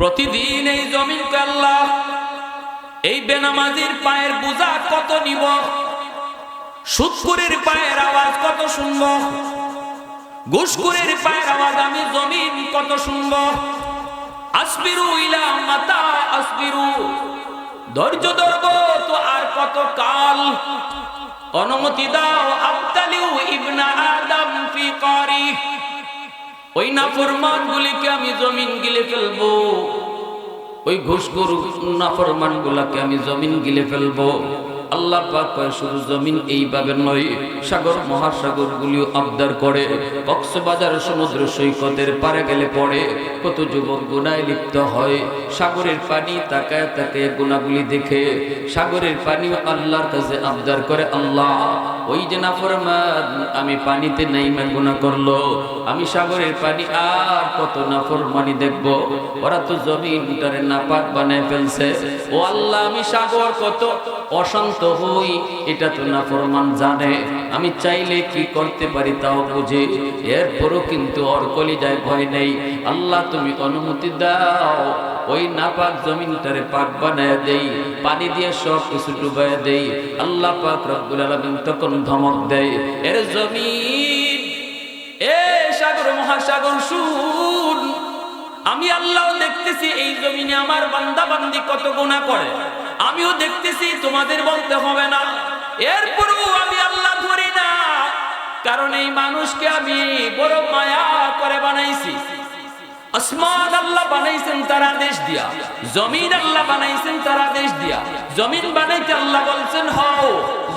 প্রতিদিন এই জমিনকে আল্লাহ এই বেনামাজির পায়ের বোঝা কত নিব? সুৎকুরের পায়ের আওয়াজ কত শুনব? ঘুষকুরের পায়ের আওয়াজ আমি জমিন কত শুনব? আসবিরু ইলা মাতা আসবিরু। ধৈর্য ধরব তো আর কত কাল? অনুমতি দাও আবতালিউ ইবনা আদম ফি কারি। ওই নাফরমান গুলিকে আমি জমিন গিলে ফেলব। ওই ঘুষখোর নাফরমান গুলাকে আমি জমিন গিলে ফেলব। আল্লাহ পাক কয়, শুধু জমিন এইভাবে নয়, সাগর মহাসাগর গুলিও আবদার করে। কক্সবাজার সমুদ্র সৈকতের পারে গেলে পড়ে, কত যুবক গুনায় লিপ্ত হয়। সাগরের পানি তাকায় তাকায় গুণাগুলি দেখে, সাগরের পানিও আল্লাহর কাছে আবদার করে আল্লাহ। ওই যে নাফরমান আমি পানিতে নাইমা গুণা করল, আমি সাগরের পানি আর কত নাফরমানি দেখব। ওরা তো জমিনটারে নাপাক বানায় ফেলছে। ও আল্লাহ, আমি সাগর কত অশান্ত হই, এটা তো নাফরমান জানে। আমি চাইলে কি করতে পারি তাও বুঝে। এরপরও কিন্তু ওর কলিজায় ভয় নেই। আল্লাহ তুমি অনুমতি দাও, ওই নাপাক জমিনটারে পাক বানায় দেই, পানি দিয়ে সব কিছু ডুবায় দেই। আল্লাহ পাক রব্বুল আলামিন তখন ধমক দেয়, এর জমিন, এ সাগর মহাসাগর শুন। আমি আল্লাহ দেখতেছি এই জমিনে আমার বান্দা বান্দি কত গুণা করে। আমিও দেখতেছি, তোমাদের বলতে হবে না। এরপরও আমি আল্লাহ ধরি না। কারণ এই মানুষকে আমি বড় মায়া করে বানাইছি। আসমান আল্লাহ বানাইছেন, তার আদেশ দিয়া। জমিন আল্লাহ বানাইছেন, তার আদেশ দিয়া। জমিন বানাইতে আল্লাহ বলছেন, হও,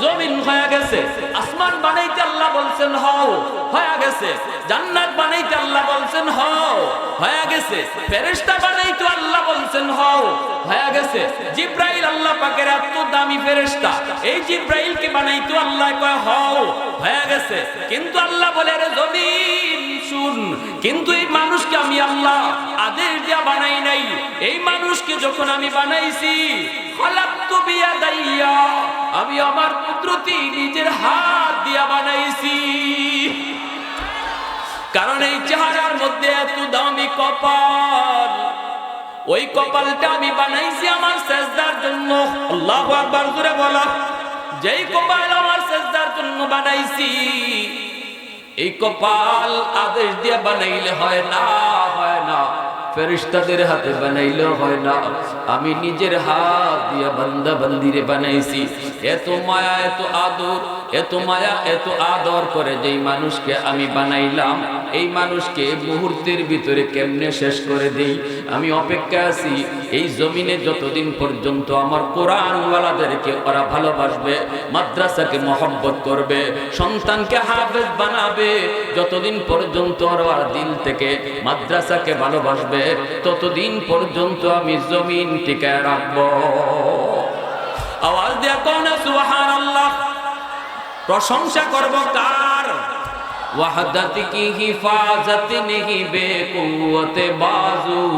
জমিন হয়ে গেছে। আসমান বানাইতে আল্লাহ বলছেন, হও, হয়ে গেছে। জান্নাত বানাইতে আল্লাহ বলছেন, হও। হয়ে গেছে। ফেরেশতা বানাইতে আল্লাহ বলছেন, হও, হয়ে গেছে। জিব্রাইল আল্লাহ পাকের এত দামি ফেরেশতা। এই জিব্রাইলকে বানাইতে আল্লাহ কয়, হও, হয়ে গেছে। কিন্তু আল্লাহ বলে রে জমিন, শুন, কিন্তু এই মানুষকে আমি আল্লাহ আদেশ দিয়া বানাই নাই। এই মানুষকে যখন আমি বানাইছি আমি আমার কুদরতি নিজের হাত দিয়া বানাইছি। কারণ এই চেহারার মধ্যে এত দামি কপাল। ওই কপালটা আমি বানাইছি আমার সেজদার জন্য। আল্লাহু আকবার জোরে বলা। যেই কপাল আমার সেজদার জন্য বানাইছি, এই কপাল আদেশ দিয়ে বানাইলে হয় না হয় না। ফেরিস্তাদের হাতে বানাইলে হয় না। আমি নিজের হাত দিয়ে বান্দা বান্দিরে বানাইছি। এত মায়া, এত আদর, এত মায়া, এত আদর করে যেই মানুষকে আমি বানাইলাম এই মানুষকে মুহূর্তের ভিতরে কেমনে শেষ করে দেই? আমি অপেক্ষা আছি, এই জমিনে যতদিন পর্যন্ত আমার কোরআনওয়ালাদেরকে ওরা ভালোবাসবে, মাদ্রাসাকে মহব্বত করবে, সন্তানকে হাফেজ বানাবে, যতদিন পর্যন্ত ওরা দিল থেকে মাদ্রাসাকে ভালোবাসবে, ততদিন পর্যন্ত আমি জমিন টিকায় রাখব। আওয়াজ দেয়া কোন সুবহান আল্লাহ প্রশংসা করব কার? وحدت کی حفاظت نہیں بے قوت بازو.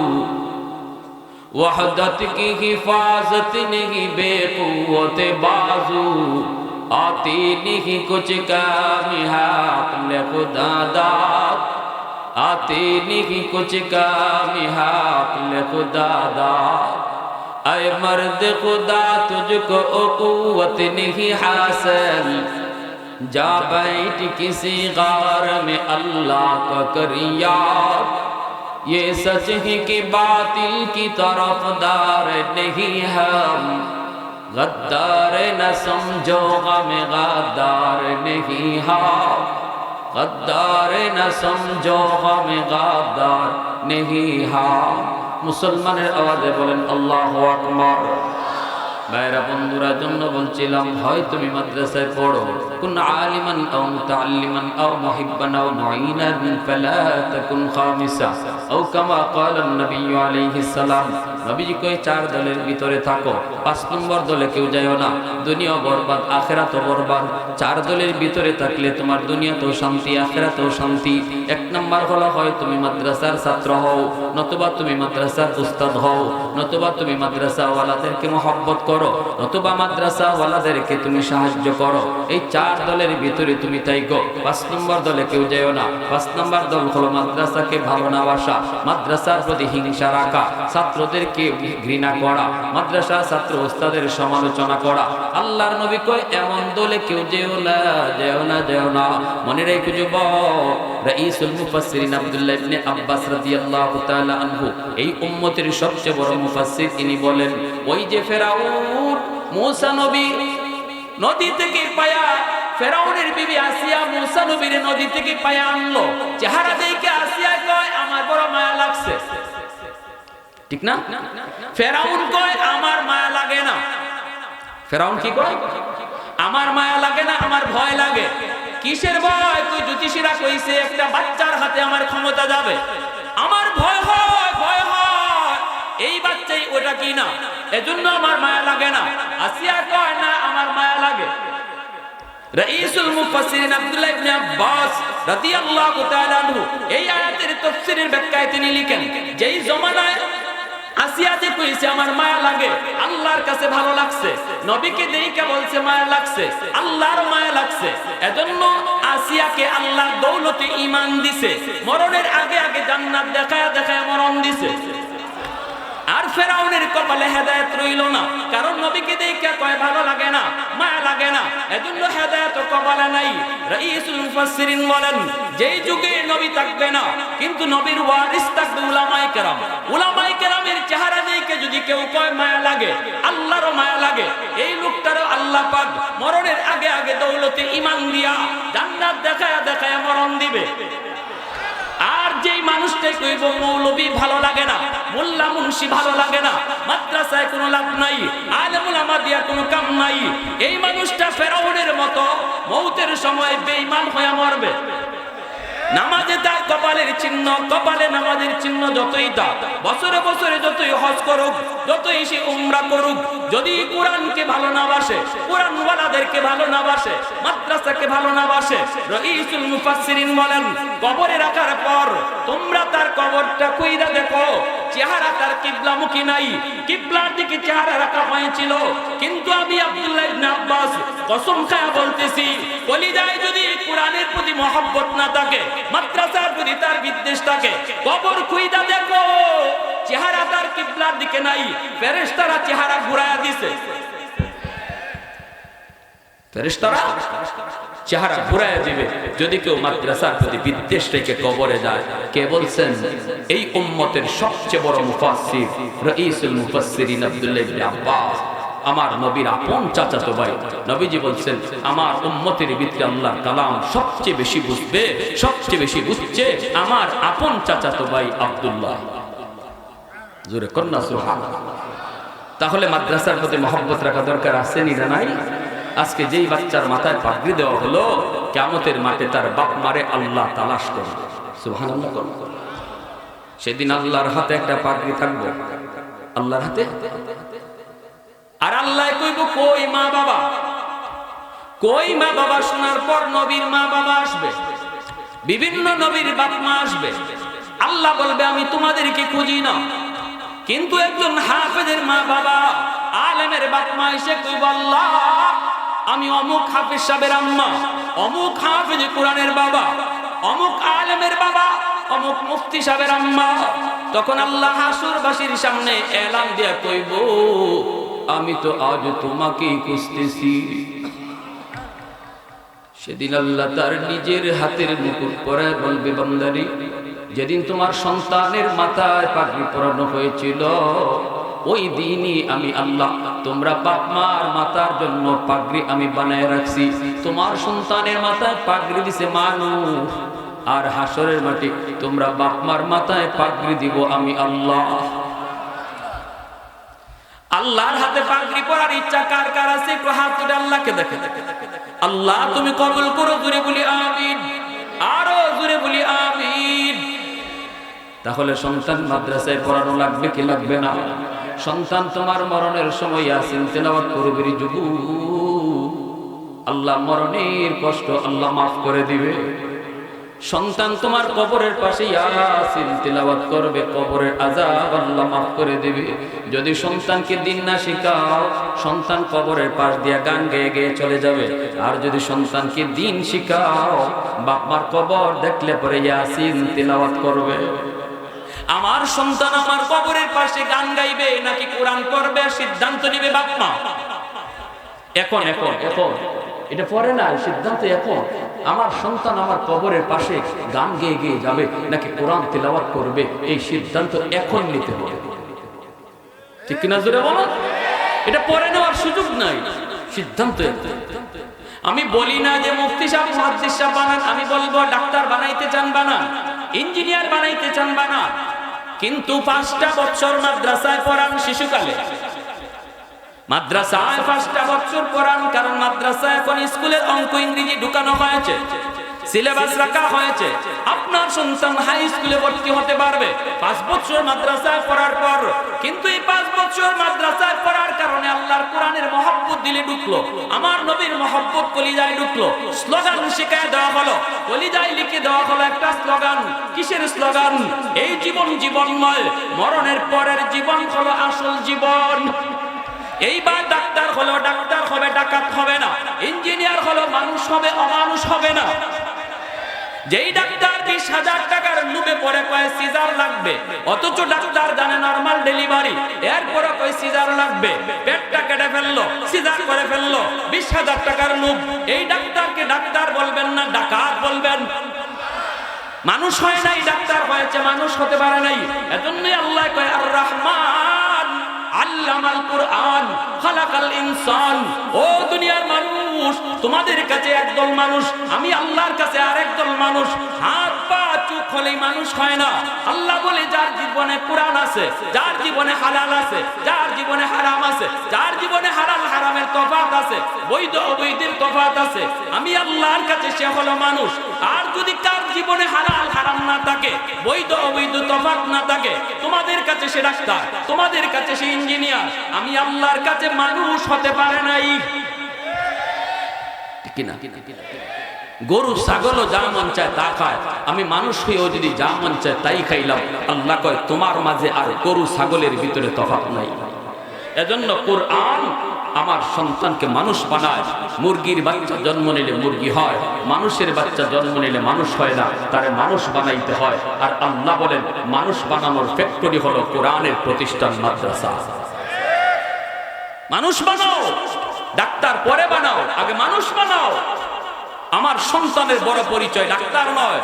وحدت کی حفاظت نہیں بے قوت بازو. آتی نہیں کچھ کامی کام حق خدا داد آتی نہیں کچھ کامی کام حق خدا داد اے مرد خدا، تجھ کو قوت نہیں حاصل. جا بیٹھ کسی غار میں اللہ کا کریار یہ سچ ہی کہ باطل کی طرف دار نہیں ہے غدار نہ سمجھو غم غدار نہیں ہے غدار نہ سمجھو غم غدار نہیں ہے مسلمان آوازے بولن اللہ اکبر۔ ভাইরা বন্ধুরা, জন্য বলছিলাম, হয় তুমি মাদ্রাসায় পড়ো। কোন আলিমান আও মুতাআল্লিমান আও মুহিব্বান আও মুঈনান ফালা তাকুন খামিসা। চার দলের ভিতরে থাকো, পাঁচ নম্বর দলে কেউ যাইও না, দুনিয়া বরবাদ আখেরাত বরবাদ। চার দলের ভিতরে থাকলে তোমার দুনিয়াতেও শান্তি, আখেরাতেও শান্তি। এক নম্বর হলো হয়, তুমি মাদ্রাসার ছাত্র হও, নতুবা তুমি মাদ্রাসার উস্তাদ হও, নতুবা তুমি মাদ্রাসাওয়ালাদেরকে মহব্বত করো, নতুবা মাদ্রাসা ওয়ালাদেরকে তুমি সাহায্য করো। এই চার দলের ভিতরে তুমি তাই গো পাঁচ নম্বর দলে কেউ যেও না। পাঁচ নম্বর দল হলো মাদ্রাসাকে ভালো না বাসা। মাদ্রাসার প্রতি হিংসা রাখা, ছাত্রদেরকে ঘৃণা করা, মাদ্রাসা ছাত্র ওস্তাদের সমালোচনা করা। আল্লাহর নবী কয়, এমন দলে কেউ যেও না যেও না যেও না। মনে রেখে যুবক, রাইসুল মুফাসসিরিন আব্দুল্লাহ ইবনে আব্বাস রাদিয়াল্লাহু তাআলা আনহু, এই উম্মতের সবচেয়ে বড় মুফাসসির তিনি বলেন, ওই যে ফেরাউন, মূসা নবী নদী থেকে পায়া ফেরাউনের বিবি আসিয়া মূসা নবীর নদী থেকে পায়া আনলো। চেহারা দেখে আসিয়া কয়, আমার বড় মায়া লাগছে। ঠিক না? ফেরাউন কয়, আমার মায়া লাগে না। ফেরাউন কি কয়, আমার মায়া লাগে না, আমার ভয় লাগে। কিসের ভয়? তুই জ্যোতিষীরা কইছে, একটা বাচ্চার হাতে আমার ক্ষমতা যাবে। আমার ভয় হয় ভয় হয়। এই বাচ্চাই ওটা কি না এজন্য আমার মায়া লাগে না। আসিয়া কয়, না, আমার মায়া লাগে। রাইসুল মুফাসসিরিন আব্দুল্লাহ ইবনে আব্বাস রাদিয়াল্লাহু তাআলা আনহু এই আয়াতের তাফসীরের ব্যাখ্যায় তিনি লিখেন, যেই জমানায় আসিয়া যে কইছে, আমার মায়া লাগে, আল্লাহর কাছে ভালো লাগছে, নবীকে দেইকা বলছে, মায়া লাগছে, আল্লাহর মায়া লাগছে, এজন্য আসিয়াকে আল্লাহ দৌলতে ঈমান দিছে, মরণের আগে আগে জান্নাত দেখায় দেখায় মরণ দিছে। আর ফেরাউনের কপালে হেদায়েত রইল না। কারণ নবীকে দেখে কয়, ভালো লাগে না মায়া লাগে না। এজন্য হেদায়েত কপালে নাই। রাইসুল মুফাসসিরিন বলেন, যেই যুগে নবী থাকবে না, কিন্তু নবীর ওয়ারিস থাকবে উলামায়ে কেরাম। উলামায়ে কেরামের চেহারা দেখে যদি কেউ কয়, মায়া লাগে, আল্লাহরও মায়া লাগে। এই লোকটারও আল্লাহ পাক মরণের আগে আগে দৌলতে ঈমান দিয়া জান্নাত দেখায়া দেখায়া মরণ দিবে। আর মানুষটাই কইব, মৌলবি ভালো লাগে না, মোল্লা মুন্সি ভালো লাগে না, মাদ্রাসায় কোনো লাভ নাই, আলেমুল আমাদিয়া কোনো কাম নাই। এই মানুষটা ফেরাউনের মতো, মৌতের সময় বেঈমান হয়ে মরবে। নামাজে তার কপালের চিহ্ন, কপালে নামাজের চিহ্ন যতই তা, বছরে বছরে যতই হজ করুক, যতই সে উমরা করুক, যদি কোরআনকে ভালো না বাসে কোরআন ওয়ালাদেরকে ভালো না বাসে, মাদ্রাসাকে ভালো না বাসে, রইসুল মুফাসসিরিন বলেন, কবরে রাখার পর তোমরা তার কবরটা কইরা দেখো। চেহারা তার কিবলামুখী নাই। কিবলার দিকে চেহারা রাখা হয়েছিল। কিন্তু আমি আব্দুল্লাহ ইবনে আব্বাস কসম খায়া বলতেছি কলিজায় যদি কোরআনের প্রতি মহব্বত না থাকে, মাদ্রাসার প্রতি তার বিদ্বেষ থাকে, কবর খুইদা দেখো, চেহারা তার কিবলার দিকে নাই, ফেরেশতারা চেহারা ঘুরায়া দিছে। ফেরেশতারা? চেহারা ঘুরায় দিবে। যদি কেউ মাদ্রাসার প্রতি বিদ্বেষ রেখে কবরে যায়, কে বলছেন? এই উম্মতের সবচেয়ে বড় মুফাসসির রাইসুল মুফাসসিরিন আব্দুল্লাহ ইবনে আব্বাস। আমার নবীর আপন চাচাতো ভাই। নবীজি বলছেন, আমার উম্মতের ভিতরে আল্লাহর কালাম সবচেয়ে বেশি বুঝবে, সবচেয়ে বেশি বুঝছে আমার আপন চাচাতো ভাই আব্দুল্লাহ। জোরে কন্যা সুবহানাল্লাহ। তাহলে মাদ্রাসার প্রতি মহব্বত রাখা দরকার আছে না নাই? আজকে যেই বাচ্চার মাথায় পাগড়ি দেওয়া হলো কেমতের মাঠে তার বাপ মারে আল্লাহ তালাশ করবে। সুবহানাল্লাহ করবে। সেদিন আল্লাহর হাতে একটা পাগড়ি থাকবে। আল্লাহর হাতে? আর আল্লাহ কইব, কই মা বাবা? কই মা বাবা? শোনার পর নবীর মা বাবা আসবে। বিভিন্ন নবীর বাপ মা আসবে। আল্লাহ বলবে, আমি তোমাদেরকে খুঁজি না। কিন্তু একজন হাফেজের মা বাবা, আলেমের বাপ মা এসে কইব, আল্লাহ আমি অমুক হাফেজ সাহেবের আম্মা, অমুক হাফেজ কোরআনের বাবা, অমুক আলেমের বাবা, অমুক মুফতি সাহেবের আম্মা। তখন আল্লাহ হাসুরবাসীর সামনে এলান দিয়া কইব, আমি তো আজ তোমাকেই খুঁজতেছি। সেদিন আল্লাহ তার নিজের হাতের মুকুট পরায় বলবে, বান্দারি, যেদিন তোমার সন্তানের মাথায় পাগড়ি পরানো হয়েছিল ওই দিনই আমি আল্লাহ, তোমরা বাপ মার মাতার জন্য পাগড়ি আমি বানায় রাখছি। তোমার সন্তানের মাথায় পাগড়ি দিছে মানুষ। আর হাসরের মাটি তোমরা বাপ মার মাথায় পাগড়ি দিব আমি আল্লাহ। আল্লাহর হাতে পাগড়ি পরার ইচ্ছা কার কার আছে? একটু হাত তুলে আল্লাহকে দেখে। আল্লাহ, তুমি কবুল করো জুড়ে বলি আমিন। আরও জুড়ে বলি আমিন। তাহলে সন্তান মাদ্রাসায় পড়ানো লাগবে কি লাগবে না? সন্তান তোমার মরণের সময় আসেন তেলাওয়াত করবে যুবু। আল্লাহ মরণের কষ্ট আল্লাহ মাফ করে দিবে। সন্তান তোমার কবরের পাশে ইয়াসিন তিলাওয়াত করবে, কবরের আযাব আল্লাহ মাফ করে দিবে। যদি সন্তানকে দিন না শিখাও, সন্তান কবরের পাশ দিয়া গান গেয়ে গেয়ে চলে যাবে। আর যদি সন্তানকে দিন শিখাও, বাপমার কবর দেখলে পরে ইয়াসিন তিলাওয়াত করবে। আমার সন্তান আমার কবরের পাশে গান গাইবে, নাকি কোরআন করবে সিদ্ধান্ত নিবে বাপ মা এখন এখন এখন। এটা পরে না, সিদ্ধান্ত এখন। আমার সন্তান আমার কবরের পাশে গান গেয়ে গেয়ে যাবে, নাকি কোরআন তেলাওয়াত করবে, এই সিদ্ধান্ত এখন নিতে হবে। ঠিক কিনা জোরে বলো? এটা পরে নেওয়ার সুযোগ নাই। সিদ্ধান্ত আমি বলি না যে মুফতি সাহেব, মুহাদ্দিস সাহেব বানান, আমি বলব ডাক্তার বানাইতে চান বানান, ইঞ্জিনিয়ার বানাইতে চান বানান কিন্তু পাঁচটা বছর মাদ্রাসায় পড়ান শিশুকালে। মাদ্রাসায় পাঁচটা বছর পড়ান কারণ মাদ্রাসা এখন স্কুলের অঙ্ক ইংরেজি ঢুকানো হয়েছে। সিলেবাস রাখা হয়েছে। আপনার সন্তান হাই স্কুলে ভর্তি হতে পারবে। পাঁচ বছর মাদ্রাসায় পড়ার পর, কিন্তু এই পাঁচ বছর মাদ্রাসায় পড়ার কারণে আল্লাহর কোরআনের মহব্বত দিলে ঢুকলো। আমার নবীর মহব্বত কলিজায় ঢুকলো। স্লোগান শিখায় দেওয়া হলো। কলিজায় লিখে দেওয়া হলো একটা স্লোগান। কিসের স্লোগান? এই জীবন জীবন নয়, মরণের পরের জীবন হলো আসল জীবন। এইবার ডাক্তার হলো, ডাক্তার হবে, ডাকাত হবে না। ইঞ্জিনিয়ার হলো, মানুষ হবে, অমানুষ হবে না। যেই ডাক্তার বিশ হাজার টাকার লুবে পরে কয়ে সিজার লাগবে, অথচ ডাক্তার জানে নর্মাল ডেলিভারি এরপরে কয়ে সিজার লাগবে। পেটটা কেটে ফেলল, সিজার করে ফেলল, বিশ হাজার টাকার লুব। এই ডাক্তারকে ডাক্তার বলবেন না, ডাকাত বলবেন। মানুষ হয় নাই, ডাক্তার হয়েছে, মানুষ হতে পারে নাই। এজন্যই আল্লাহ কয় আর রহমান আল্লামাল কোরআন, খালাকাল ইনসান। ও মানুষ, তোমাদের কাছে একদল মানুষ, আমি আল্লাহর কাছে আরেকদল মানুষ। হাত পা চোখ হলেই মানুষ হয় না। আল্লাহ বলে, যার জীবনে কোরআন আছে, যার জীবনে হালাল আছে, যার জীবনে হারাম আছে, যার জীবনে হালাল হারামের তফাত আছে, বৈধ অবৈধের তফাত আছে, আমি আল্লাহর কাছে সে হলো মানুষ। আর যদি কার জীবনে হালাল হারাম না থাকে, বৈধ অবৈধ তফাত না থাকে, তোমাদের কাছে সে ডাক্তার, তোমাদের কাছে সে ইঞ্জিনিয়ার, আমি আল্লাহর কাছে মানুষ হতে পারে নাই। কিনা? গরু ছাগলও যা মন চায় তা খায়। আমি মানুষ হয়েও যদি যা মন চায় তাই খাইলাম। আল্লাহ কয়, তোমার মাঝে আর গরু, ছাগলের ভিতরে তফাৎ নাই। এজন্য কোরআন আমার সন্তানকে মানুষ বানায়। মুরগির বাচ্চা জন্ম নিলে মুরগি হয়, মানুষের বাচ্চা জন্ম নিলে মানুষ হয় না, তারে মানুষ বানাইতে হয়। আর আল্লাহ বলেন, মানুষ বানানোর ফ্যাক্টরি হলো কোরআনের প্রতিষ্ঠান মাদ্রাসা। মানুষ বানাও। ডাক্তার পরে বানাও আগে মানুষ বানাও। আমার সন্তানের বড় পরিচয় ডাক্তার নয়।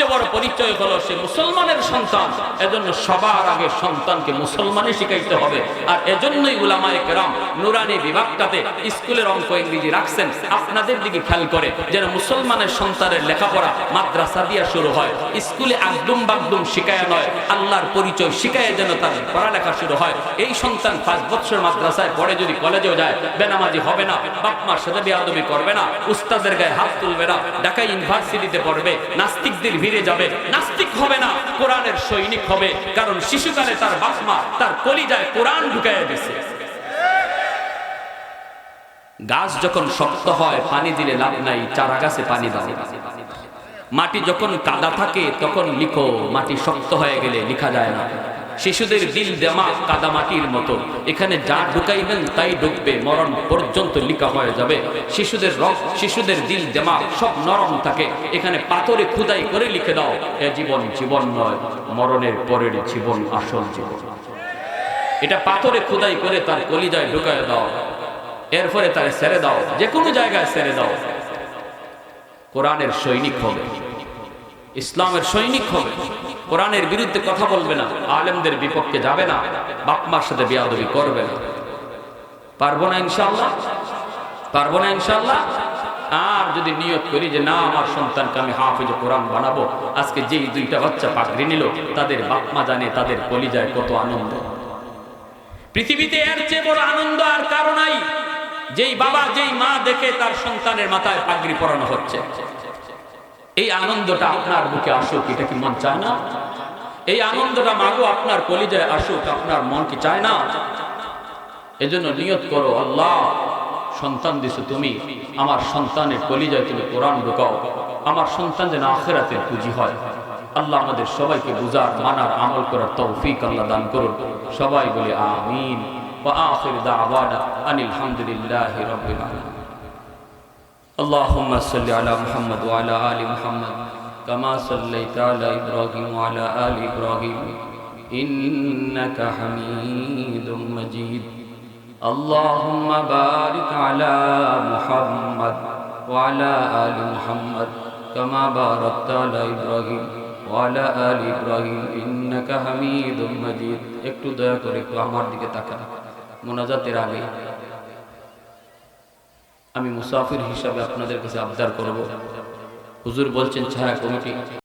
সবচেয়ে বড় পরিচয় হলো সে মুসলমানের সন্তান। এজন্য সবার আগে সন্তানকে মুসলমানে শিখাইতে হবে। আর এজন্যই উলামায়ে কেরাম নুরানি বিভাগটাতে স্কুলের অঙ্ক ইংরেজি রাখছেন। আপনাদের দিকে খেয়াল করে যেন মুসলমানের সন্তানের লেখাপড়া মাদ্রাসা দিয়া শুরু হয়, স্কুলে একদম বাগদুম শিখায় নয়, আল্লাহর পরিচয় শিখায় যেন তার পড়ালেখা শুরু হয়। এই সন্তান পাঁচ বছর মাদ্রাসায় পড়ে যদি কলেজেও যায়, বেনামাজি হবে না, বাপ মার সাথে বেয়াদবি করবে না, উস্তাদের গায়ে হাত তুলবে না, ঢাকা ইউনিভার্সিটিতে পড়বে, নাস্তিকদের ভিড়ে যাবে। নাস্তিক হবে না, কোরআনের সৈনিক হবে। কারণ শিশুকালে তার বাপমা তার কলিজায় কোরআন ঢুকাইয়া দিছে। গাছ যখন শক্ত হয়, পানি দিলে লাভ নাই চারা গাছে পানি দাও। মাটি যখন কাদা থাকে, তখন লিখো, মাটি শক্ত হয়ে গেলে লিখা যায় না। শিশুদের দিল দেমাগ কাদা মাটির মতো। এখানে যা ঢুকাইবেন তাই ঢুকবে, মরণ পর্যন্ত লিখা হয়ে যাবে। শিশুদের রক শিশুদের দিল দেমাগ সব নরম থাকে। এখানে পাথরে খুদাই করে লিখে দাও, এ জীবন জীবন নয়, মরণের পরের জীবন আসল জীবন। এটা পাথরে খুদাই করে তার কলিজায় ঢুকায় দাও, এরপরে তারে ছেড়ে দাও যে কোনো জায়গায় ছেড়ে দাও। কোরআনের সৈনিক হবে, ইসলামের সৈনিক হবে। কোরআনের বিরুদ্ধে কথা বলবে না, আলেমদের বিপক্ষে যাবে না বাপমার সাথে বিয়াদবি করবে না। পারব না ইনশাল্লাহ পারব না ইনশাল্লাহ আর যদি নিয়ত করি যে না, আমার সন্তানকে আমি হাফিজ কোরআন বানাবো, আজকে যেই দুইটা বাচ্চা পাকড়ি নিল, তাদের বাপমা জানে তাদের কলিজায় কত আনন্দ। পৃথিবীতে এর চেয়ে বড় আনন্দ আর কারও নাই। যেই বাবা, যেই মা দেখে তার সন্তানের মাথায় পাগড়ি পরানো হচ্ছে। এই আনন্দটা আপনার বুকে আসুক, এটা কি মন চায় না? এই আনন্দটা মাগো আপনার কলিজায় আসুক আপনার মন কি চায় না এজন্য নিয়ত করো আল্লাহ সন্তান দিছো তুমি আমার সন্তানের কলিজায় তুমি কোরআন ঢুকাও আমার সন্তান যেন আখেরাতের পুঁজি হয় আল্লাহ আমাদের সবাইকে বুঝার মানার আমল করার তৌফিক আল্লাহ দান করুন সবাই বলে আমিন وآخر دعوانا أن الحمد لله رب العالمين اللهم صل على محمد وعلى آل محمد كما صليت على إبراهيم وعلى آل إبراهيم إنك حميد مجيد اللهم بارك على محمد وعلى آل محمد كما باركت على إبراهيم وعلى آل إبراهيم إنك حميد مجيد একটু দয়া করে একটু আমার দিকে তাকান মোনাজাতের আগে আমি মুসাফির হিসাবে আপনাদের কাছে আবদার করব হুজুর বলছেন ছায়া কমিটি